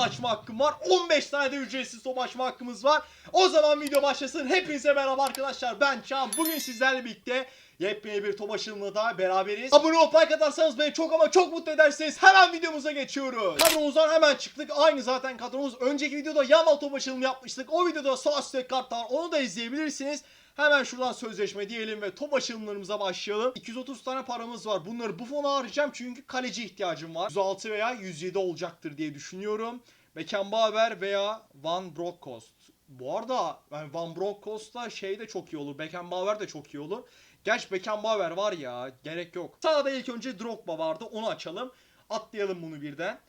açma hakkım var. 15 tane de ücretsiz top açma hakkımız var. O zaman video başlasın. Hepinize merhaba arkadaşlar. Ben Çağan. Bugün sizlerle birlikte yepyeni bir top açılımında daha beraberiz. Abone olup like atarsanız beni çok ama çok mutlu edersiniz. Hemen videomuza geçiyoruz. Kadromuzdan hemen çıktık. Aynı zaten kadromuz. Önceki videoda Yamal top yapmıştık. O videoda sağ üstteki kartlar. Onu da izleyebilirsiniz. Hemen şuradan sözleşme diyelim ve top açılımlarımıza başlayalım. 230 tane paramız var. Bunları bu fona harcayacağım çünkü kaleci ihtiyacım var. 106 veya 107 olacaktır diye düşünüyorum. Beckenbauer veya Van Bronckhorst. Bu arada yani Van Bronckhorst da şey de çok iyi olur. Beckenbauer de çok iyi olur. Gerçi Beckenbauer var ya gerek yok. Sağda ilk önce Drogba vardı onu açalım. Atlayalım bunu birden.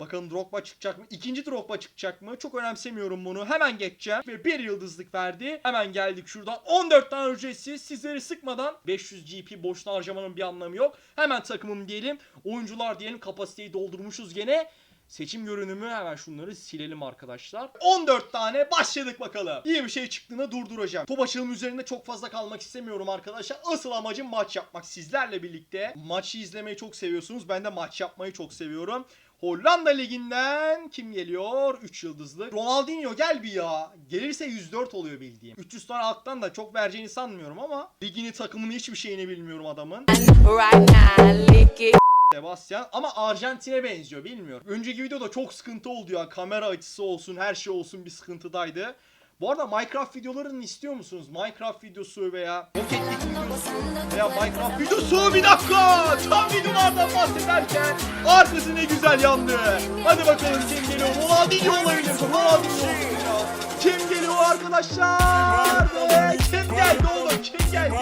Bakalım Drogba çıkacak mı? İkinci Drogba çıkacak mı? Çok önemsemiyorum bunu. Hemen geçeceğim. Ve bir yıldızlık verdi. Hemen geldik şuradan. 14 tane ücretsiz. Sizleri sıkmadan 500 GP boşuna harcamanın bir anlamı yok. Hemen takımım diyelim. Oyuncular diyelim. Kapasiteyi doldurmuşuz gene. Seçim görünümü hemen şunları silelim arkadaşlar. 14 tane başladık bakalım. İyi bir şey çıktığını durduracağım. Top açılımı üzerinde çok fazla kalmak istemiyorum arkadaşlar. Asıl amacım maç yapmak sizlerle birlikte. Maçı izlemeyi çok seviyorsunuz. Ben de maç yapmayı çok seviyorum. Hollanda liginden kim geliyor? 3 yıldızlı. Ronaldinho gel bir ya. Gelirse 104 oluyor bildiğim. 300 tane halktan da çok vereceğini sanmıyorum ama ligini takımını hiçbir şeyini bilmiyorum adamın. Sebastian ama Arjantin'e benziyor bilmiyorum. Önceki videoda çok sıkıntı oldu ya. Kamera açısı olsun, her şey olsun bir sıkıntıdaydı. Bu arada Minecraft videolarını istiyor musunuz? Minecraft videosu veya Rocket videosu veya Minecraft videosu bir dakika! Tam videolardan bahsederken arkası ne güzel yandı. Hadi bakalım kim geliyor? Ronaldinho olabilir. Ronaldinho olsun ya. Kim geliyor arkadaşlar? Ve kim geldi oğlum? Kim geldi?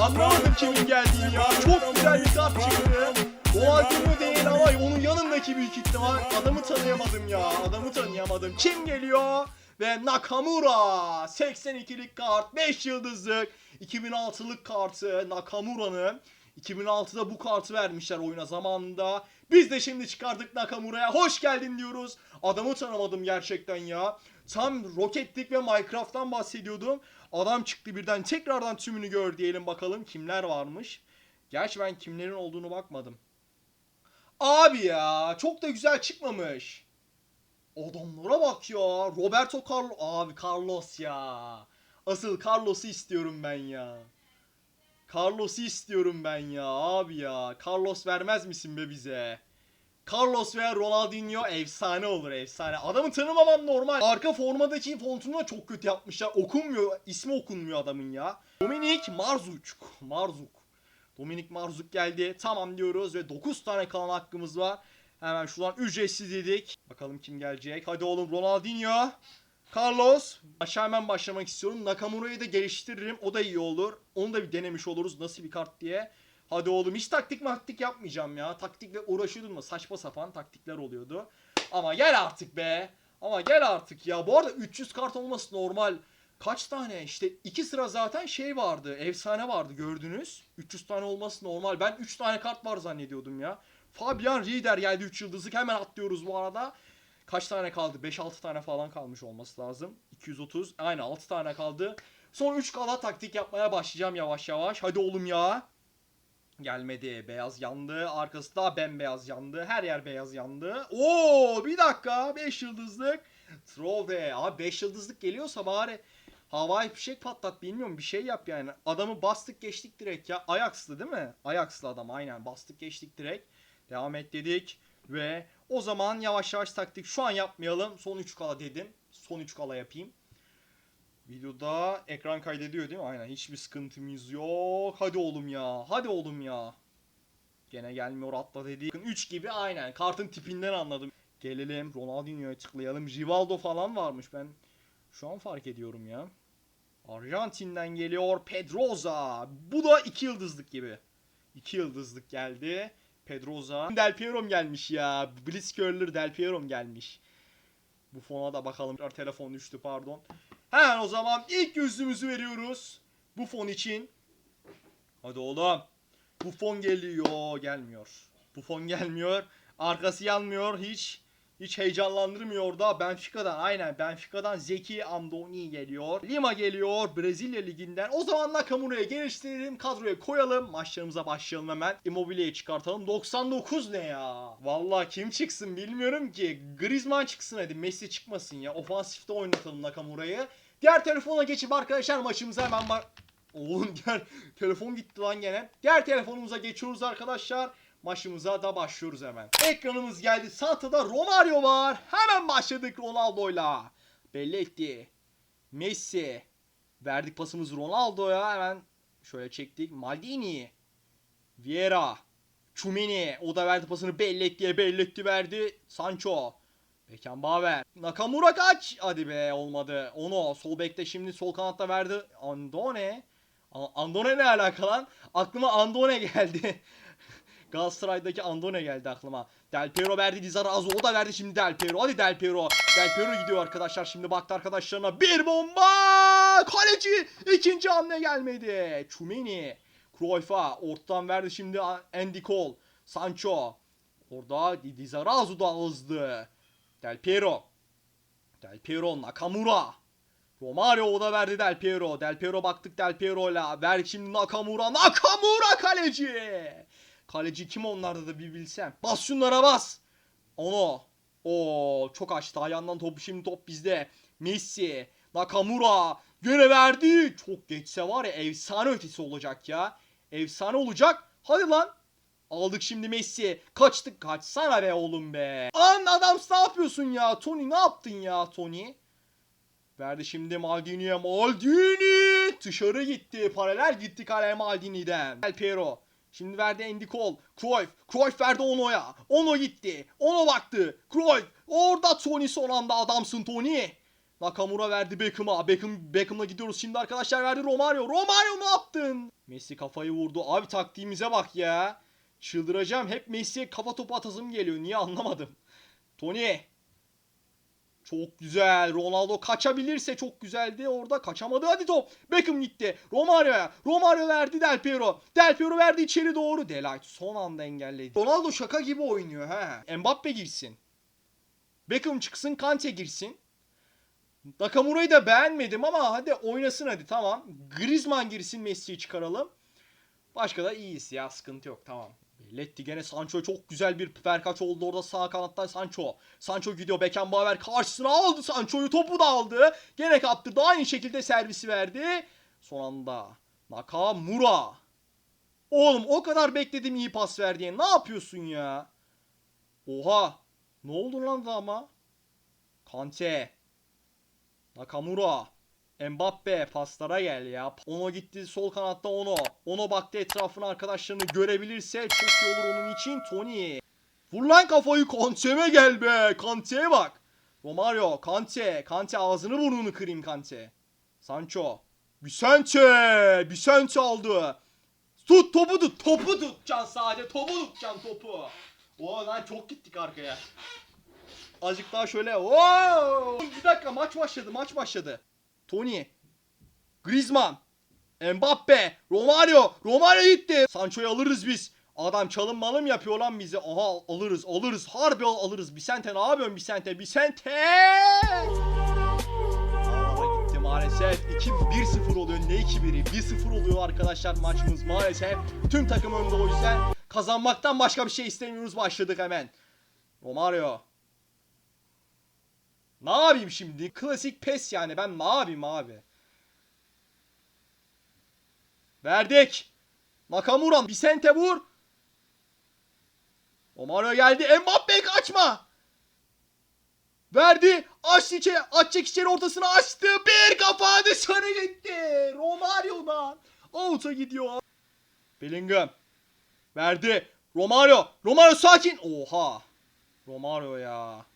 Anlamadım kimin geldiğini ya. Çok güzel bir kart çıktı. Ronaldinho değil ama onun yanındaki büyük ihtimal. Adamı tanıyamadım ya. Adamı tanıyamadım. Kim geliyor? Ve Nakamura 82'lik kart 5 yıldızlık 2006'lık kartı Nakamura'nın 2006'da bu kartı vermişler oyuna zamanında. Biz de şimdi çıkardık Nakamura'ya. Hoş geldin diyoruz. Adamı tanımadım gerçekten ya. Tam Rocket League ve Minecraft'tan bahsediyordum. Adam çıktı birden tekrardan tümünü gör diyelim bakalım kimler varmış. Gerçi ben kimlerin olduğunu bakmadım. Abi ya çok da güzel çıkmamış. Adamlara bak ya. Roberto Carlos. Abi Carlos ya. Asıl Carlos'u istiyorum ben ya. Carlos'u istiyorum ben ya abi ya. Carlos vermez misin be bize? Carlos veya Ronaldinho efsane olur efsane. Adamı tanımamam normal. Arka formadaki fontunu da çok kötü yapmışlar. Okunmuyor. ismi okunmuyor adamın ya. Dominik Marzuk. Marzuk. Dominik Marzuk geldi. Tamam diyoruz ve 9 tane kalan hakkımız var. Hemen şuradan ücretsiz dedik. Bakalım kim gelecek. Hadi oğlum Ronaldinho. Carlos. Aşağı hemen başlamak istiyorum. Nakamura'yı da geliştiririm. O da iyi olur. Onu da bir denemiş oluruz nasıl bir kart diye. Hadi oğlum hiç taktik maktik yapmayacağım ya. Taktikle uğraşıyordum da saçma sapan taktikler oluyordu. Ama gel artık be. Ama gel artık ya. Bu arada 300 kart olması normal. Kaç tane? İşte iki sıra zaten şey vardı. Efsane vardı gördünüz. 300 tane olması normal. Ben 3 tane kart var zannediyordum ya. Fabian Rieder geldi 3 yıldızlık. Hemen atlıyoruz bu arada. Kaç tane kaldı? 5-6 tane falan kalmış olması lazım. 230. Aynen 6 tane kaldı. Son 3 kala taktik yapmaya başlayacağım yavaş yavaş. Hadi oğlum ya. Gelmedi. Beyaz yandı. Arkası da bembeyaz yandı. Her yer beyaz yandı. Oo bir dakika. 5 yıldızlık. Trove. Abi 5 yıldızlık geliyorsa bari havai fişek patlat bilmiyorum bir şey yap yani. Adamı bastık geçtik direkt ya. Ajax'lı değil mi? Ajax'lı adam aynen. Bastık geçtik direkt. Devam et dedik. Ve o zaman yavaş yavaş taktik şu an yapmayalım. Son 3 kala dedim. Son 3 kala yapayım. Videoda ekran kaydediyor değil mi? Aynen hiçbir sıkıntımız yok. Hadi oğlum ya. Hadi oğlum ya. Gene gelmiyor atla dedi. 3 gibi aynen. Kartın tipinden anladım. Gelelim Ronaldinho'ya tıklayalım. Rivaldo falan varmış ben. Şu an fark ediyorum ya. Arjantin'den geliyor Pedroza. Bu da 2 yıldızlık gibi. 2 yıldızlık geldi. Pedroza. Del Piero'm gelmiş ya. Blitzkörler Del Piero'm gelmiş. Bu fona da bakalım. Telefon düştü pardon. Hemen o zaman ilk yüzümüzü veriyoruz. Bu fon için. Hadi oğlum. Bu fon geliyor. Gelmiyor. Bu fon gelmiyor. Arkası yanmıyor hiç. Hiç heyecanlandırmıyor da Benfica'dan aynen Benfica'dan Zeki Andoni geliyor. Lima geliyor Brezilya liginden. O zaman Nakamura'ya geliştirelim kadroya koyalım. Maçlarımıza başlayalım hemen. Immobile'yi çıkartalım. 99 ne ya? Vallahi kim çıksın bilmiyorum ki. Griezmann çıksın hadi Messi çıkmasın ya. Ofansifte oynatalım Nakamura'yı. Diğer telefona geçip arkadaşlar maçımıza hemen bak. Oğlum diğer telefon gitti lan gene. Diğer telefonumuza geçiyoruz arkadaşlar. Maçımıza da başlıyoruz hemen. Ekranımız geldi. Santa'da Romario var. Hemen başladık Ronaldo'yla. Belli etti. Messi. Verdik pasımızı Ronaldo'ya. Hemen şöyle çektik. Maldini. Vieira. Chumini. O da verdi pasını belli etti. Belli etti verdi. Sancho. Beckenbauer. Nakamura kaç. Hadi be olmadı. Ono sol bekte şimdi sol kanatta verdi. Andone. Andone ne alaka lan? Aklıma Andone geldi. Galatasaray'daki Andone geldi aklıma. Del Piero verdi Lizarazu o da verdi şimdi Del Piero. Hadi Del Piero. Del Piero gidiyor arkadaşlar. Şimdi baktı arkadaşlarına. Bir bomba! Kaleci! ikinci hamle gelmedi. Chumeni. Cruyff'a ortadan verdi şimdi Andy Cole. Sancho. Orada Lizarazu da hızlı. Del Piero. Del Piero Nakamura. Romario o da verdi Del Piero. Del Piero baktık Del Piero'yla. Ver şimdi Nakamura. Nakamura kaleci. Kaleci kim onlarda da bir bilsem. Bas şunlara bas. Ono. O çok açtı. Ayağından topu şimdi top bizde. Messi. Nakamura. Göre verdi. Çok geçse var ya efsane ötesi olacak ya. Efsane olacak. Hadi lan. Aldık şimdi Messi. Kaçtık. Kaçsana be oğlum be. An adams ne yapıyorsun ya? Tony ne yaptın ya Tony? Verdi şimdi Maldini'ye. Maldini! Dışarı gitti. Paralel gitti kaleye Maldini'den. Del Piero. Şimdi verdi Andy Cole. Cruyff. Cruyff verdi Ono'ya. Ono gitti. Ono baktı. Cruyff. Orada Tony son anda adamsın Tony. Nakamura verdi Beckham'a. Beckham, Beckham'la gidiyoruz şimdi arkadaşlar verdi Romario. Romario ne yaptın? Messi kafayı vurdu. Abi taktiğimize bak ya. Çıldıracağım. Hep Messi'ye kafa topu atasım geliyor. Niye anlamadım. Tony. Çok güzel. Ronaldo kaçabilirse çok güzeldi. Orada kaçamadı. Hadi top. Beckham gitti. Romario'ya. Romario verdi Del Piero. Del Piero verdi içeri doğru. Delight son anda engelledi. Ronaldo şaka gibi oynuyor ha. Mbappe girsin. Beckham çıksın. Kante girsin. Nakamura'yı da beğenmedim ama hadi oynasın hadi tamam. Griezmann girsin Messi'yi çıkaralım. Başka da iyiyiz ya sıkıntı yok tamam. Letti gene Sancho çok güzel bir perkaç oldu orada sağ kanatta Sancho. Sancho gidiyor Beckenbauer karşısına aldı Sancho'yu topu da aldı. Gene kaptırdı aynı şekilde servisi verdi. Son anda Nakamura. Oğlum o kadar bekledim iyi pas ver diye. Ne yapıyorsun ya? Oha. Ne oldu lan da ama? Kante. Nakamura. Mbappe paslara gel ya. Ono gitti sol kanatta Ono. Ono baktı etrafına arkadaşlarını görebilirse çok iyi olur onun için. Tony. Vur lan kafayı Kante'me gel be. Kante'ye bak. Romario. Kante. Kante ağzını burnunu kırayım Kante. Sancho. Vicente. Vicente aldı. Tut topu tut. Topu tutacaksın sadece. Topu tutacaksın topu. Oo lan çok gittik arkaya. Azıcık daha şöyle. Oo! Bir dakika maç başladı. Maç başladı. Tony. Griezmann. Mbappe. Romario. Romario gitti. Sancho'yu alırız biz. Adam çalım malım yapıyor lan bizi. Aha alırız alırız. Harbi al- alırız. Vicente ne yapıyorsun Vicente? Vicente! Ama gitti maalesef. 2-1-0 oluyor. Ne 2-1'i? 1-0 oluyor arkadaşlar maçımız maalesef. Tüm takım önde o yüzden. Kazanmaktan başka bir şey istemiyoruz. Başladık hemen. Romario. Ne yapayım şimdi? Klasik pes yani. Ben ne yapayım abi? Verdik. Nakamura. Vicente vur. Romario geldi. Mbappe kaçma. Verdi. Açtı içeri. Açacak içeri ortasına açtı. Bir kafa dışarı gitti. Romario'dan. Out'a gidiyor. Bellingham. Verdi. Romario. Romario sakin. Oha. Romario ya.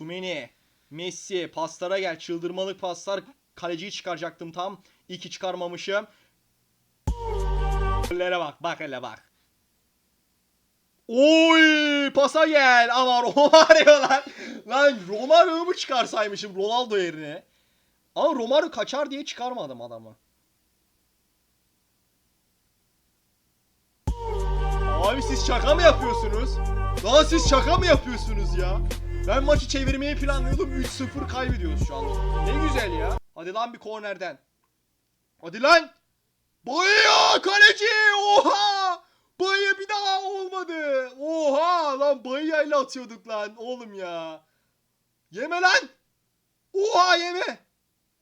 Chumeni, Messi paslara gel çıldırmalık paslar kaleciyi çıkaracaktım tam. İyi ki çıkarmamışım. Gollere bak bak hele bak. Oy pasa gel ama Romario lan. Lan Romario'yu mu çıkarsaymışım Ronaldo yerine. Ama Romario kaçar diye çıkarmadım adamı. Abi siz şaka mı yapıyorsunuz? Lan siz şaka mı yapıyorsunuz ya? Ben maçı çevirmeyi planlıyordum. 3-0 kaybediyoruz şu an. Ne güzel ya. Hadi lan bir kornerden. Hadi lan. Bayıyor kaleci. Oha. Bayı bir daha olmadı. Oha lan bayıyla atıyorduk lan oğlum ya. Yeme lan. Oha yeme.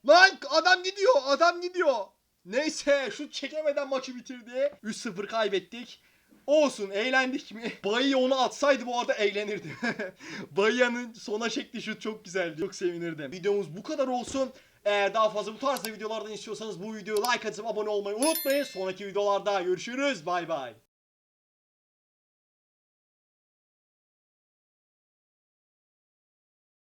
Lan adam gidiyor adam gidiyor. Neyse şut çekemeden maçı bitirdi. 3-0 kaybettik. Olsun eğlendik mi? Bayı onu atsaydı bu arada eğlenirdi. Bayı'nın sona çektiği şut çok güzeldi. Çok sevinirdim. Videomuz bu kadar olsun. Eğer daha fazla bu tarzda videolardan istiyorsanız bu videoya like atıp abone olmayı unutmayın. Sonraki videolarda görüşürüz. Bay bay.